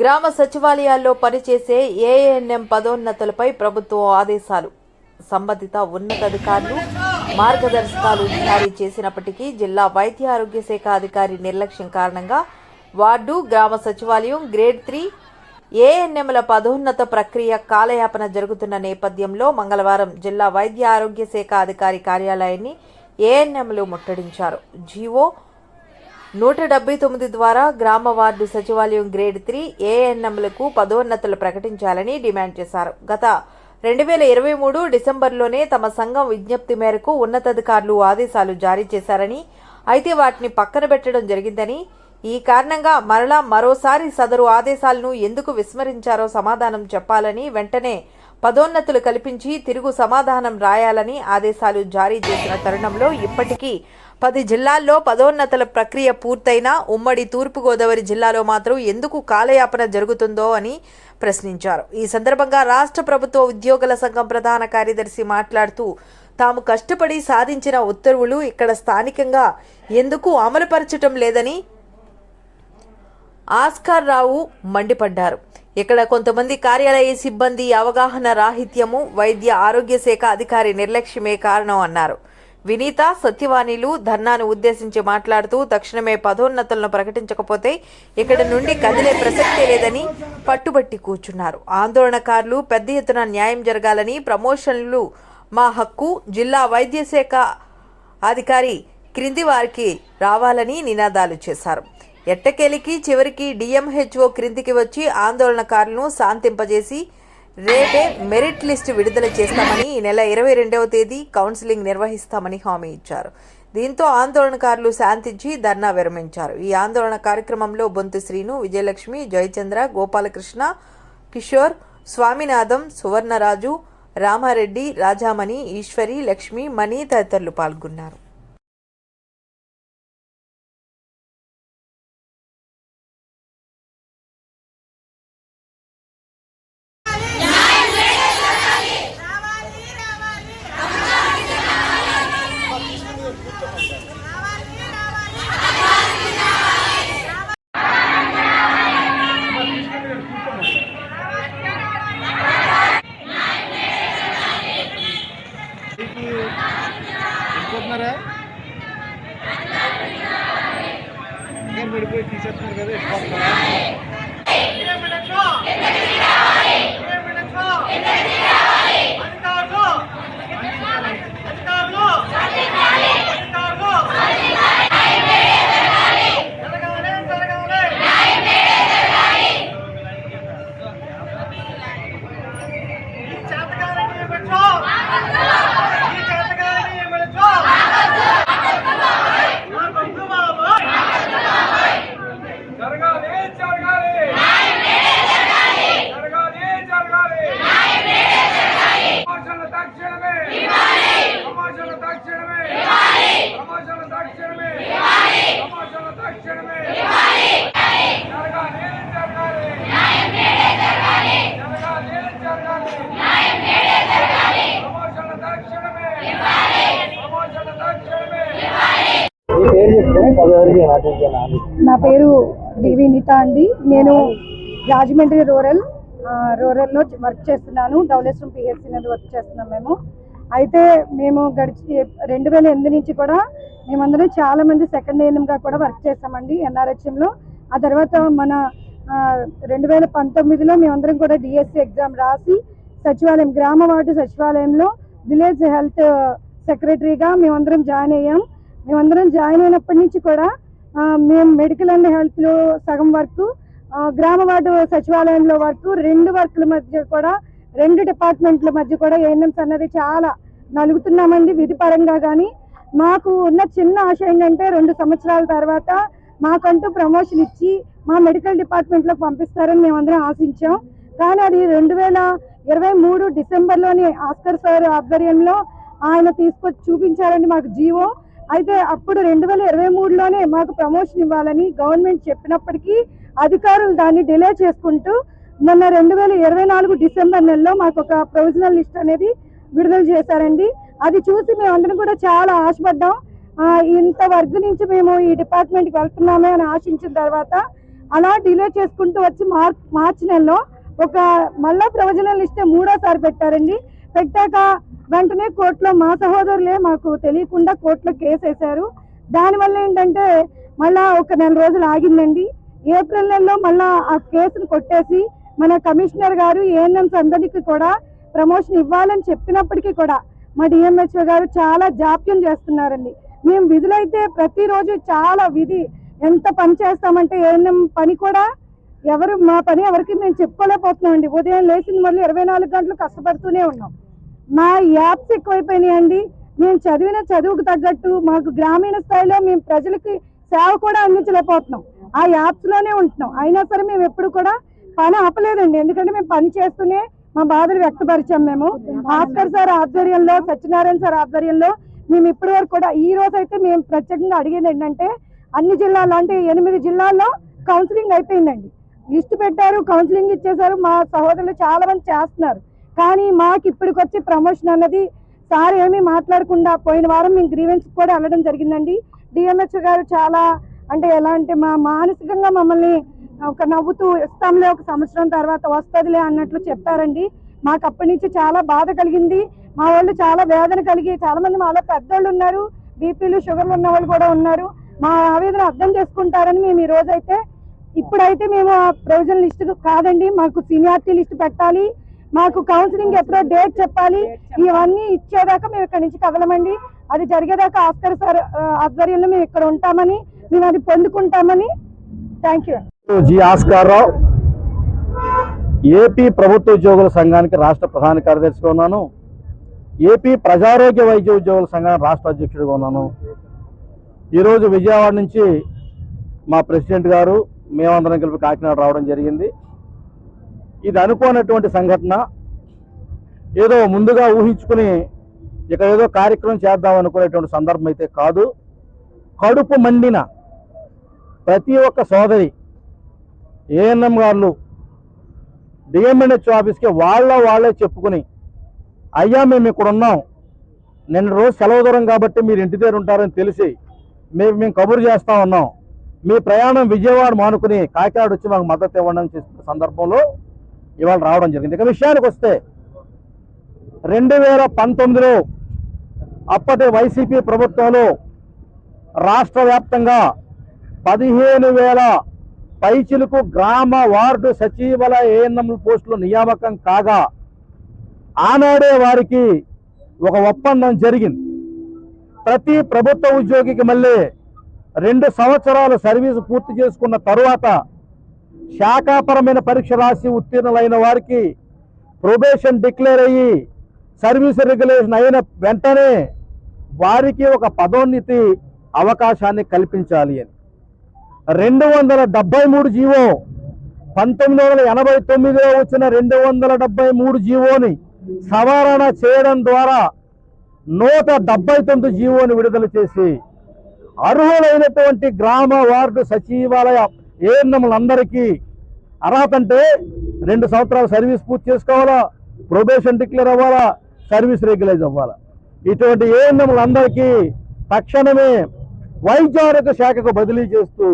గ్రామ సచివాలయాల్లో పనిచేసే ఏఎన్ఎం పదోన్నతులపై ప్రభుత్వం ఆదేశాలు. సంబంధిత ఉన్నతాధికారులు మార్గదర్శకాలు జారీ చేసినప్పటికీ జిల్లా వైద్య ఆరోగ్య శాఖ అధికారి నిర్లక్ష్యం కారణంగా వార్డు గ్రామ సచివాలయం గ్రేడ్ త్రీ ఏఎన్ఎంల పదోన్నత ప్రక్రియ కాలయాపన జరుగుతున్న నేపథ్యంలో మంగళవారం జిల్లా వైద్య ఆరోగ్య శాఖ అధికారి కార్యాలయాన్ని ఏఎన్ఎంలు ముట్టడించారు. జీవో నూట డెబ్బై తొమ్మిది ద్వారా గ్రామ వార్డు సచివాలయం గ్రేడ్ త్రీ ఏఎన్ఎంలకు పదోన్నతులు ప్రకటించాలని డిమాండ్ చేశారు. గత రెండు వేల ఇరవై మూడు డిసెంబర్లోనే తమ సంఘం విజ్ఞప్తి మేరకు ఉన్నతాధికారులు ఆదేశాలు జారీ చేశారని అయితే వాటిని పక్కన పెట్టడం జరిగిందని ఈ కారణంగా మరలా మరోసారి సదరు ఆదేశాలను ఎందుకు విస్మరించారో సమాధానం చెప్పాలని వెంటనే పదోన్నతులు కల్పించి తిరుగు సమాధానం రాయాలని ఆదేశాలు జారీ చేసిన తరుణంలో ఇప్పటికీ పది జిల్లాల్లో పదోన్నతుల ప్రక్రియ పూర్తయినా ఉమ్మడి తూర్పుగోదావరి జిల్లాలో మాత్రం ఎందుకు కాలయాపన జరుగుతుందో అని ప్రశ్నించారు. ఈ సందర్భంగా రాష్ట్ర ప్రభుత్వ ఉద్యోగుల సంఘం ప్రధాన కార్యదర్శి మాట్లాడుతూ తాము కష్టపడి సాధించిన ఉత్తర్వులు ఇక్కడ స్థానికంగా ఎందుకు అమలుపరచటం లేదని ఆస్కార్ రావు మండిపడ్డారు. ఇక్కడ కొంతమంది కార్యాలయ సిబ్బంది అవగాహన రాహిత్యము వైద్య ఆరోగ్య శాఖ అధికారి నిర్లక్ష్యమే కారణం అన్నారు. వినీత సత్యవాణిలు ధర్నాను ఉద్దేశించి మాట్లాడుతూ తక్షణమే పదోన్నతులను ప్రకటించకపోతే ఇక్కడ నుండి కదిలే ప్రసక్తే లేదని పట్టుబట్టి కూర్చున్నారు. ఆందోళనకారులు పెద్ద ఎత్తున న్యాయం జరగాలని ప్రమోషన్లు మా హక్కు జిల్లా వైద్య శాఖ అధికారి క్రింది వారికి రావాలని నినాదాలు చేశారు. ఎట్టకేలికి చివరికి డిఎంహెచ్ఓ క్రిందికి వచ్చి ఆందోళనకారులను శాంతింపజేసి రేపే మెరిట్ లిస్టు విడుదల చేస్తామని ఈ నెల ఇరవై రెండవ తేదీ కౌన్సిలింగ్ నిర్వహిస్తామని హామీ ఇచ్చారు. దీంతో ఆందోళనకారులు శాంతించి ధర్నా విరమించారు. ఈ ఆందోళన కార్యక్రమంలో బొంతు శ్రీను విజయలక్ష్మి జయచంద్ర గోపాలకృష్ణ కిషోర్ స్వామినాథం సువర్ణరాజు రామారెడ్డి రాజామణి ఈశ్వరి లక్ష్మి మణి తదితరులు పాల్గొన్నారు. ఇంకా పడిపోయి తీసేస్తున్నారు కదా జరగాలి జరగాలి జరగాలి జరగాలి ప్రమోషన్ల తక్షణమే ప్రమోషన్ల తక్షణమే ప్రమోషన్ల తక్షణమే ప్రమోషన్ల తక్షణమే జరగాలి జరగాలి జరగాలి జరగాలి ప్రమోషన్ల తక్షణమే ప్రమోషన్ల తక్షణమే మీ పేరు చెప్తే పదవరికి నాటించాను నా పేరు డివి నీత అండి. నేను రాజమండ్రి రూరల్ రూరల్లో వర్క్ చేస్తున్నాను. ధవళేశ్వరం పిహెచ్సి నుండి వర్క్ చేస్తున్నాం మేము. అయితే మేము గడిచి రెండు వేల ఎనిమిది నుంచి కూడా మేమందరం చాలా మంది సెకండ్ ఏఎన్ఎంగా కూడా వర్క్ చేస్తామండి ఎన్ఆర్హెచ్ఎంలో. ఆ తర్వాత మన రెండు వేల పంతొమ్మిదిలో మేమందరం కూడా డిఎస్సి ఎగ్జామ్ రాసి సచివాలయం గ్రామ వార్డు సచివాలయంలో విలేజ్ హెల్త్ సెక్రటరీగా మేమందరం జాయిన్ అయ్యాం. మేమందరం జాయిన్ అయినప్పటి నుంచి కూడా మేము మెడికల్ అండ్ హెల్త్లో సగం వర్క్ గ్రామ వార్డు సచివాలయంలో వర్క్ రెండు వర్క్ల మధ్య కూడా రెండు డిపార్ట్మెంట్ల మధ్య కూడా ఏఎన్ఎంస్ అన్నది చాలా నలుగుతున్నామండి విధి పరంగా కానీ మాకు ఉన్న చిన్న ఆశ ఏంటంటే రెండు సంవత్సరాల తర్వాత మాకంటూ ప్రమోషన్ ఇచ్చి మా మెడికల్ డిపార్ట్మెంట్లోకి పంపిస్తారని మేమందరం ఆశించాం. కానీ అది రెండు వేల ఇరవై మూడు డిసెంబర్లోని ఆస్కర్ సార్ ఆధ్వర్యంలో ఆయన తీసుకొచ్చి చూపించారండి మాకు జీవో. అయితే అప్పుడు రెండు వేల ఇరవై మూడులోనే మాకు ప్రమోషన్ ఇవ్వాలని గవర్నమెంట్ చెప్పినప్పటికీ అధికారులు దాన్ని డిలే చేసుకుంటూ మొన్న రెండు వేల ఇరవై నాలుగు డిసెంబర్ నెలలో మాకు ఒక ప్రొవిజనల్ లిస్ట్ అనేది విడుదల చేశారండి. అది చూసి మేమందరం కూడా చాలా ఆశపడ్డాం. ఇంత వర్క్ నుంచి మేము ఈ డిపార్ట్మెంట్కి వెళ్తున్నామే అని ఆశించిన తర్వాత అలా డిలే చేసుకుంటూ వచ్చి మార్ మార్చి నెలలో ఒక మళ్ళా ప్రొవిజనల్ లిస్టే మూడోసారి పెట్టారండి. పెట్టాక వెంటనే కోర్టులో మా సహోదరులే మాకు తెలియకుండా కోర్టులో కేసు వేశారు. దానివల్ల ఏంటంటే మళ్ళా ఒక నెల రోజులు ఆగిందండి. ఏప్రిల్ నెలలో మళ్ళా ఆ కేసును కొట్టేసి మన కమిషనర్ గారు ఏఎన్ఎంస్ అందరికీ కూడా ప్రమోషన్ ఇవ్వాలని చెప్పినప్పటికీ కూడా మా డిఎంహెచ్ఓ గారు చాలా జాప్యం చేస్తున్నారండి. మేము విధులైతే ప్రతిరోజు చాలా విధి ఎంత పని చేస్తామంటే ఏఎన్ఎం పని కూడా ఎవరు మా పని ఎవరికి మేము చెప్పుకోలేకపోతున్నామండి. ఉదయం లేచిన మళ్ళీ ఇరవై నాలుగు గంటలు కష్టపడుతూనే ఉన్నాం. మా యాప్స్ ఎక్కువైపోయినాయండి మేము చదివిన చదువుకు తగ్గట్టు మాకు గ్రామీణ స్థాయిలో మేము ప్రజలకి సేవ కూడా అందించలేకపోతున్నాం. ఆ యాప్స్లోనే ఉంటున్నాం. అయినా సరే మేము ఎప్పుడు కూడా పని ఆపలేదండి. ఎందుకంటే మేము పని చేస్తూనే మా బాధలు వ్యక్తపరిచాం మేము. ఆస్కర్ సార్ ఆధ్వర్యంలో సత్యనారాయణ సార్ ఆధ్వర్యంలో మేము ఇప్పటి వరకు కూడా ఈ రోజు అయితే మేము ప్రత్యేకంగా అడిగేది ఏంటంటే అన్ని జిల్లాల్లో అంటే ఎనిమిది జిల్లాల్లో కౌన్సిలింగ్ అయిపోయిందండి. లిస్ట్ పెట్టారు కౌన్సిలింగ్ ఇచ్చేసారు మా సహోదరులు చాలా మంది చేస్తున్నారు. కానీ మాకు ఇప్పటికొచ్చి ప్రమోషన్ అన్నది సార్ ఏమీ మాట్లాడకుండా పోయిన వారం మేము గ్రీవెన్స్ కూడా వెళ్ళడం జరిగిందండి. డిఎంహెచ్ గారు చాలా అంటే ఎలా అంటే మా మానసికంగా మమ్మల్ని ఒక నవ్వుతూ ఇస్తాంలే ఒక సంవత్సరం తర్వాత వస్తుందిలే అన్నట్లు చెప్పారండి. మాకు అప్పటి నుంచి చాలా బాధ కలిగింది. మా వాళ్ళు చాలా వేదన కలిగి చాలామంది మాలో పెద్దోళ్ళు ఉన్నారు. బీపీలు షుగర్లు ఉన్న వాళ్ళు కూడా ఉన్నారు. మా ఆవేదన అర్థం చేసుకుంటారని మేము ఈ రోజైతే ఇప్పుడైతే మేము ఆ ప్రొవిజన్ లిస్ట్ కాదండి మాకు సీనియారిటీ లిస్ట్ పెట్టాలి. మాకు కౌన్సిలింగ్ ఎప్పుడో డేట్ చెప్పాలి. ఇవన్నీ ఇచ్చేదాకా మేము ఇక్కడ నుంచి కదలమండి. అది జరిగేదాకా ఆస్కర్ సార్ ఆధ్వర్యంలో మేము ఇక్కడ ఉంటామని మేము అది పొందుకుంటామని. Thank you G Oscar Rao AP ప్రభుత్వ ఉద్యోగుల సంఘానికి రాష్ట్ర ప్రధాన కార్యదర్శిగా ఉన్నాను. ఏపీ ప్రజారోగ్య వైద్య ఉద్యోగుల సంఘానికి రాష్ట్ర అధ్యక్షుడిగా ఉన్నాను. ఈరోజు విజయవాడ నుంచి మా ప్రెసిడెంట్ గారు మేమందరం కలిపి కాకినాడ రావడం జరిగింది. ఇది అనుకోనటువంటి సంఘటన. ఏదో ముందుగా ఊహించుకుని ఇక ఏదో కార్యక్రమం చేద్దాం అనుకునేటువంటి సందర్భం అయితే కాదు. కడుపు మండిన ప్రతి ఒక్క సోదరి ఏఎన్ఎం గారు డిఎంఎన్హెచ్ ఆఫీస్కి వాళ్ళ వాళ్ళే చెప్పుకుని అయ్యా మేము ఇక్కడ ఉన్నాం. నిన్న రోజు సెలవు దూరం కాబట్టి మీరు ఇంటి దగ్గర ఉంటారని తెలిసి మేము మేము కబురు చేస్తా ఉన్నాం. మీ ప్రయాణం విజయవాడ మానుకుని కాకినాడ వచ్చి మాకు మద్దతు ఇవ్వడం చేసిన సందర్భంలో ఇవాళ రావడం జరిగింది. ఇక విషయానికి వస్తే రెండు వేల పంతొమ్మిదిలో అప్పటి వైసీపీ ప్రభుత్వంలో రాష్ట్ర వ్యాప్తంగా పదిహేను వేల పైచిలకు గ్రామ వార్డు సచివాలయ ఏఎన్ఎం పోస్టులు నియామకం కాగా ఆనాడే వారికి ఒక ఒప్పందం జరిగింది. ప్రతి ప్రభుత్వ ఉద్యోగికి మళ్ళీ రెండు సంవత్సరాల సర్వీసు పూర్తి చేసుకున్న తరువాత శాఖాపరమైన పరీక్ష రాసి ఉత్తీర్ణులైన వారికి ప్రొబేషన్ డిక్లేర్ అయ్యి సర్వీస్ రెగ్యులేషన్ అయిన వెంటనే వారికి ఒక పదోన్నతి అవకాశాన్ని కల్పించాలి అని. రెండు వందల డెబ్బై మూడు జీవో పంతొమ్మిది వందల ఎనభై తొమ్మిదిలో వచ్చిన రెండు వందల డెబ్బై మూడు జీవోని సవరణ చేయడం ద్వారా నూట డెబ్బై తొమ్మిది జీవోని విడుదల చేసి అర్హులైనటువంటి గ్రామ వార్డు సచివాలయ ఏఎన్ఎంలందరికీ అర్హత అంటే రెండు సంవత్సరాల సర్వీస్ పూర్తి చేసుకోవాలా? ప్రొబేషన్ డిక్లేర్ అవ్వాలా? సర్వీస్ రెగ్యులైజ్ అవ్వాలా? ఇటువంటి ఏఎన్ఎంలందరికీ తక్షణమే వైద్యారోగ్య శాఖకు బదిలీ చేస్తూ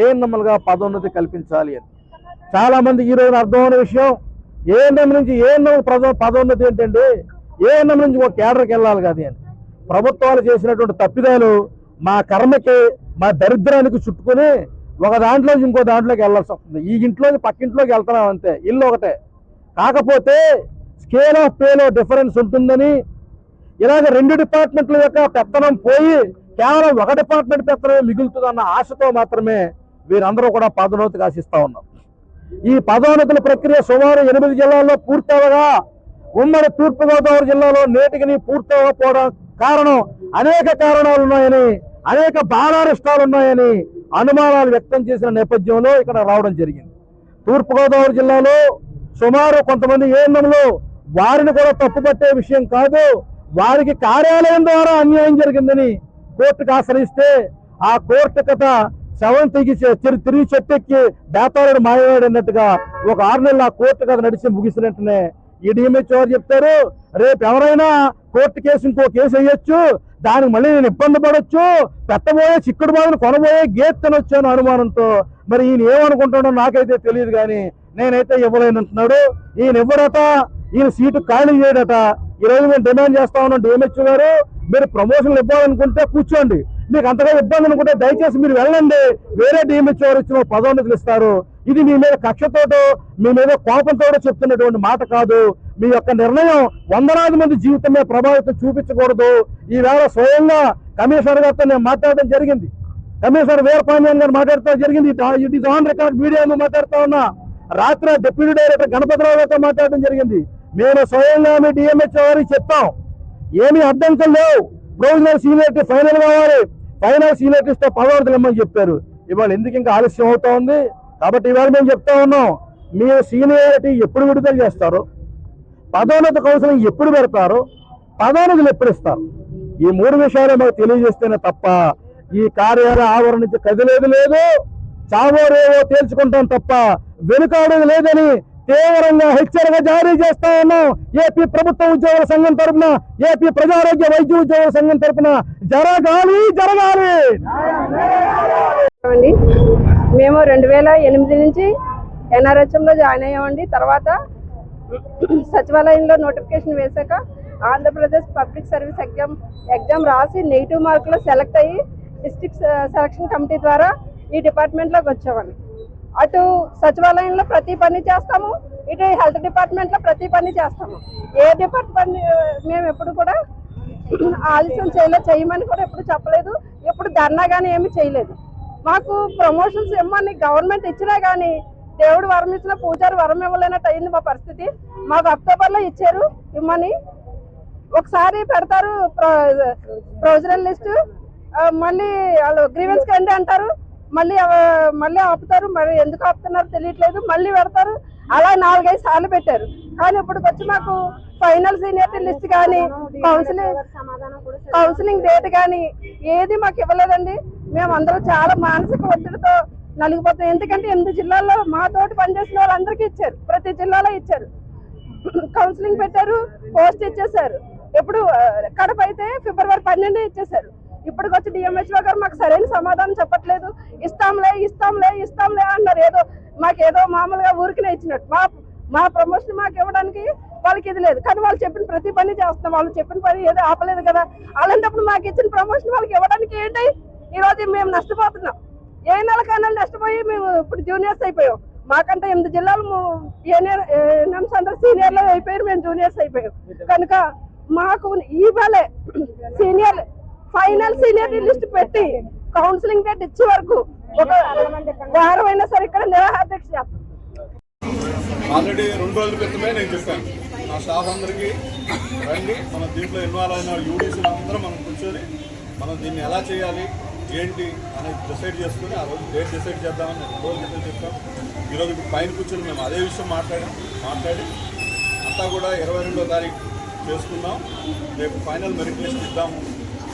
ఏఎన్ఎంలుగా పదోన్నతి కల్పించాలి అని. చాలామంది ఈరోజు అర్థమైన విషయం ఏఎన్ఎం నుంచి ఏఎన్ఎం పదో పదోన్నతి ఏంటంటే ఏఎన్ఎం నుంచి ఒక కేడర్కి వెళ్ళాలి కదా అని. ప్రభుత్వాలు చేసినటువంటి తప్పిదాలు మా కర్మకి మా దరిద్రానికి చుట్టుకొని ఒక దాంట్లో నుంచి ఇంకో దాంట్లోకి వెళ్ళాల్సి వస్తుంది. ఈ ఇంట్లోకి పక్కింట్లోకి వెళ్తున్నాం అంతే. ఇల్లు ఒకటే. కాకపోతే స్కేల్ ఆఫ్ పేలో డిఫరెన్స్ ఉంటుందని ఇలాగ రెండు డిపార్ట్మెంట్ల యొక్క పెత్తనం పోయి కేవలం ఒక డిపార్ట్మెంట్ పెత్తనమే మిగులుతుందన్న ఆశతో మాత్రమే వీరందరూ కూడా పదోన్నతికి ఆశిస్తూ ఉన్నారు. ఈ పదోన్నతుల ప్రక్రియ సుమారు ఎనిమిది జిల్లాల్లో పూర్తవగా ఉమ్మడి తూర్పుగోదావరి జిల్లాలో నేటికి పూర్తవకపోవడం కారణం అనేక కారణాలు ఉన్నాయని అనేక బాధారిష్టాలు ఉన్నాయని అనుమానాలు వ్యక్తం చేసిన నేపథ్యంలో ఇక్కడ రావడం జరిగింది. తూర్పుగోదావరి జిల్లాలో సుమారు కొంతమంది ఏఎన్ఎంలు వారిని కూడా తప్పుపట్టే విషయం కాదు వారికి కార్యాలయం ద్వారా అన్యాయం జరిగిందని కోర్టుకు ఆశ్రయిస్తే ఆ కోర్టు కథ శవం తిరిగి తిరిగి చెట్టెక్కి బేతాళుడు మాయవాడు అన్నట్టుగా ఒక ఆరు నెలలు ఆ కోర్టు కథ నడిచి ముగిసినట్టునే వెంటనే ఈ చెప్తారు. రేపు ఎవరైనా కోర్టు కేసు ఇంకో కేసు వేయొచ్చు. దానికి మళ్ళీ నేను ఇబ్బంది పడొచ్చు. పెట్టబోయే చిక్కుడు బాధను కొనబోయే గేట్ తినొచ్చాను అనుమానంతో. మరి ఈయన ఏమనుకుంటాడో నాకైతే తెలియదు కానీ నేనైతే ఇవ్వలేనంటున్నాడు. ఈయన ఇవ్వడట ఈయన సీటు ఖాళీ చేయడట. ఈరోజు మేము డిమాండ్ చేస్తా ఉన్నాం డిఎంహెచ్ఓ గారు. మీరు ప్రమోషన్లు ఇవ్వాలనుకుంటే కూర్చోండి. మీకు అంతగా ఇబ్బంది అనుకుంటే దయచేసి మీరు వెళ్ళండి. వేరే డిఎంహెచ్ఓ గారు ఇచ్చిన పదోన్నతులు ఇస్తారు. ఇది మీ మీద కక్షతోటో మీ మీద కోపంతో చెప్తున్నటువంటి మాట కాదు. మీ యొక్క నిర్ణయం వందలాది మంది జీవితం మీద ప్రభావితం చూపించకూడదు. ఈవేళ స్వయంగా కమిషనర్ గారితో నేను మాట్లాడడం జరిగింది. కమిషనర్ వీరపాండ్యాన్ గారు మాట్లాడుతూ జరిగింది. It is on record media మాట్లాడుతా ఉన్నా. రాత్రి డిప్యూటీ డైరెక్టర్ గణపతిరావు గారితో మాట్లాడడం జరిగింది. మేము స్వయంగా మీ డిఎంహెచ్ఓ గారికి చెప్తాం. ఏమీ అడ్డంకులు లేవు. ప్రొవిజనల్ సీనియరిటీ ఫైనల్ కావాలి. ఫైనల్ సీనియరిటీ ఇస్తే ఇమ్మని చెప్పారు. ఇవాళ ఎందుకు ఇంకా ఆలస్యం అవుతా ఉంది? కాబట్టి ఇవాళ మేము చెప్తా ఉన్నాం. మీరు సీనియారిటీ ఎప్పుడు విడుదల చేస్తారు? పదోన్నత కౌన్సిలింగ్ ఎప్పుడు పెడతారు? పదోన్నతులు ఎప్పుడు ఇస్తారు? ఈ మూడు విషయాలు మాకు తెలియజేస్తేనే తప్ప ఈ కార్యాలయ ఆవరణ నుంచి కదిలేదు లేదు. చావో రేవో తేల్చుకుంటాం తప్ప వెనుకాడేది లేదని తీవ్రంగా హెచ్చరిక జారీ చేస్తా ఉన్నాం. ఏపీ ప్రభుత్వ ఉద్యోగుల సంఘం తరపున ఏపీ ప్రజారోగ్య వైద్య ఉద్యోగుల సంఘం తరపున జరగాలి జరగాలి. మేము రెండు వేల ఎనిమిది నుంచి ఎన్ఆర్హెచ్ఎంలో జాయిన్ అయ్యామండి. తర్వాత సచివాలయంలో నోటిఫికేషన్ వేశాక Andhra Pradesh public service exam exam రాసి నెగిటివ్ మార్కులో సెలెక్ట్ అయ్యి డిస్ట్రిక్ట్ సెలక్షన్ కమిటీ ద్వారా ఈ డిపార్ట్మెంట్లోకి వచ్చామండి. అటు సచివాలయంలో ప్రతి పని చేస్తాము ఇటు హెల్త్ డిపార్ట్మెంట్లో ప్రతి పని చేస్తాము. ఏ డిపార్ట్మెంట్ మేము ఎప్పుడు కూడా ఆలస్యం చేయలేదు చేయమని కూడా ఎప్పుడు చెప్పలేదు ఎప్పుడు ధర్నా కానీ ఏమి చేయలేదు. మాకు ప్రమోషన్స్ ఇమ్మని గవర్నమెంట్ ఇచ్చినా కానీ దేవుడు వరం ఇచ్చిన పూజారి వరం ఇవ్వలేనట్టు అయింది మా పరిస్థితి. మాకు అక్టోబర్లో ఇచ్చారు ఇమ్మని. ఒకసారి పెడతారు ప్రొవిజనల్ లిస్టు. మళ్ళీ వాళ్ళు గ్రీవెన్స్ కండి అంటారు? మళ్ళీ మళ్ళీ ఆపుతారు. మరి ఎందుకు ఆపుతున్నారో తెలియట్లేదు. మళ్ళీ పెడతారు. అలా నాలుగైదు సార్లు పెట్టారు. కానీ ఇప్పటికి వచ్చి మాకు ఫైనల్ సీనియర్ లిస్ట్ కానీ కౌన్సిలింగ్ కౌన్సిలింగ్ డేట్ కానీ ఏది మాకు ఇవ్వలేదండి. మేము అందరూ చాలా మానసిక ఒత్తిడితో నలిగిపోతాం. ఎందుకంటే ఎనిమిది జిల్లాల్లో మాతోటి పనిచేసిన వాళ్ళందరికీ ఇచ్చారు. ప్రతి జిల్లాలో ఇచ్చారు. కౌన్సిలింగ్ పెట్టారు పోస్ట్ ఇచ్చేసారు ఎప్పుడు కడప అయితే ఫిబ్రవరి పన్నెండు ఇచ్చేసారు ఇప్పటికొచ్చి డిఎంహెచ్ఓ గారు మాకు సరైన సమాధానం చెప్పట్లేదు. ఇస్తాంలే ఇస్తాంలే ఇస్తాంలే అన్నారు. ఏదో మాకు ఏదో మామూలుగా ఊరికినే ఇచ్చినట్టు. మా మా ప్రమోషన్ మాకు ఇవ్వడానికి వాళ్ళకి ఇది లేదు. కానీ వాళ్ళు చెప్పిన ప్రతి పని చేస్తున్నాం. వాళ్ళు చెప్పిన పని ఏదో ఆపలేదు కదా. అలాంటప్పుడు మాకు ఇచ్చిన ప్రమోషన్ వాళ్ళకి ఇవ్వడానికి ఏంటి? ఈరోజు మేము నష్టపోతున్నాం. ఏ నెలకైనా నష్టపోయి మేము ఇప్పుడు జూనియర్స్ అయిపోయాం. మాకంటే ఎనిమిది జిల్లాలు ఎన్ఎంస్ అందరూ సీనియర్లు అయిపోయారు. మేము జూనియర్స్ అయిపోయాం. కనుక మాకు ఈ వేళే సీనియర్ ఫైనల్ సీనియర్ లిస్ట్ పెట్టి కౌన్సిలింగ్ డేట్ ఇచ్చే వరకు ఒక వారం అయినా సరే ఇక్కడ నిరాహార ఆల్రెడీ రెండు రోజుల క్రితమే నేను చెప్పాను. నా స్టాఫ్ అందరికీ రండి. మన దీంట్లో ఇన్వాల్వ్ అయిన యూడీసీలు అందరం మనం కూర్చొని మనం దీన్ని ఎలా చేయాలి ఏంటి అనేది డిసైడ్ చేసుకుని ఆ రోజు డేట్ డిసైడ్ చేద్దామని నేను రెండు రోజుల క్రితం చెప్పాం ఈరోజు ఇప్పుడు పైన కూర్చొని మేము అదే విషయం మాట్లాడాం మాట్లాడి అంతా కూడా ఇరవై రెండో తారీఖు చేసుకుందాం. రేపు ఫైనల్ మెరిట్ లిస్ట్ ఇద్దాము.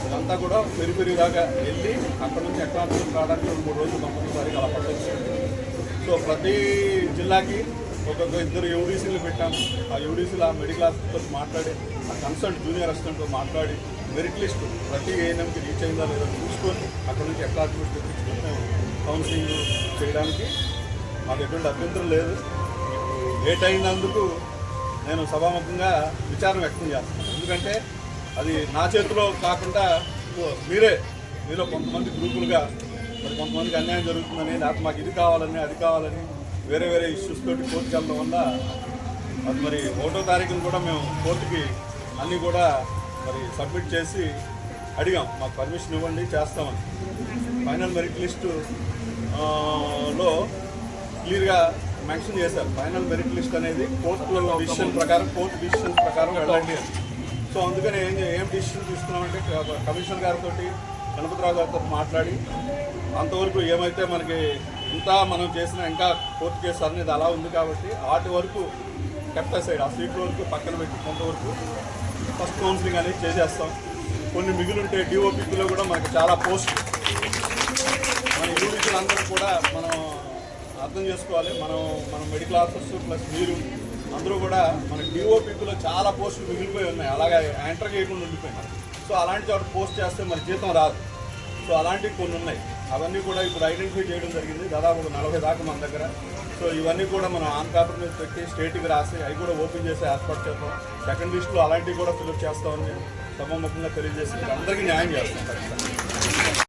ఇదంతా కూడా పెరి పెరి దాకా వెళ్ళి అక్కడ నుంచి ఎక్కడానికి రావడానికి రెండు మూడు రోజులు కంపల్సరీ అలా పట్టొచ్చు సో ప్రతి జిల్లాకి ఒక్కొక్క ఇద్దరు యూడీసీలు పెట్టాము ఆ యూడీసీలు ఆ మెడికల్ ఆఫీసర్తో మాట్లాడి ఆ కన్సల్ట్ జూనియర్ అసిస్టెంట్తో మాట్లాడి మెరిట్ లిస్ట్ ప్రతి ఏఎన్ఎంకి రీచ్ అయిందా లేదో చూసుకొని అక్కడ నుంచి అక్లాట్మెంట్ తెప్పించుకొని మేము కౌన్సిలింగ్ చేయడానికి మాకు ఎటువంటి అభ్యంతరం లేదు. లేట్ అయినందుకు నేను సభాముఖంగా విచారం వ్యక్తం చేస్తాను ఎందుకంటే అది నా చేతిలో కాకుండా మీరే. మీలో కొంతమంది గ్రూపులుగా. మరి కొంతమందికి అన్యాయం జరుగుతుందని లేకపోతే మాకు ఇది కావాలని అది కావాలని వేరే వేరే ఇష్యూస్ తోటి కోర్టుకి వెళ్ళడం వల్ల అది మరి ఒకటో తారీఖున కూడా మేము కోర్టుకి అన్నీ కూడా మరి సబ్మిట్ చేసి అడిగాం. మాకు పర్మిషన్ ఇవ్వండి చేస్తామని. ఫైనల్ మెరిట్ లిస్టు లో క్లియర్గా మెన్షన్ చేశారు. ఫైనల్ మెరిట్ లిస్ట్ అనేది కోర్టు డిసిషన్ ప్రకారం కోర్టు డిసిషన్ ప్రకారం వెళ్ళండి అని. సో అందుకని ఏం ఏం డిసిషన్ తీసుకున్నామంటే కమిషనర్ గారితో గణపతిరావు గారితో మాట్లాడి అంతవరకు ఏమైతే మనకి ఇంకా మనం చేసిన ఇంకా కోర్టు కేసు అనేది అలా ఉంది కాబట్టి వాటి వరకు కెప్టా సైడ్ ఆ సీట్ వరకు పక్కన పెట్టి కొంతవరకు ఫస్ట్ కౌన్సిలింగ్ అనేది చేసేస్తాం. కొన్ని మిగులుంటే డిఓపిలో కూడా మనకి చాలా పోస్ట్. మన యూనిట్లు అందరూ కూడా మనం అర్థం చేసుకోవాలి. మనం మనం మెడికల్ ఆఫీసర్స్ ప్లస్ మీరు అందరూ కూడా మన డిఓపిపిలో చాలా పోస్టులు మిగిలిపోయి ఉన్నాయి. అలాగే ఎంటర్ చేయకుండా ఉండిపోయినాయి. సో అలాంటి చోట పోస్ట్ చేస్తే మరి జీతం రాదు. సో అలాంటివి కొన్ని ఉన్నాయి. అవన్నీ కూడా ఇప్పుడు ఐడెంటిఫై చేయడం జరిగింది. దాదాపు ఒక నలభై దాకా మన దగ్గర. సో ఇవన్నీ కూడా మనం ఆన్ పేపర్ మీద పెట్టి స్టేట్కి రాసి అవి కూడా ఓపెన్ చేసి ఏర్పాటు చేస్తాం సెకండ్ లిస్ట్లో అలాంటివి కూడా ఫిలప్ చేస్తామని సభాముఖంగా తెలియజేసి అందరికీ న్యాయం చేస్తాం. ఖచ్చితంగా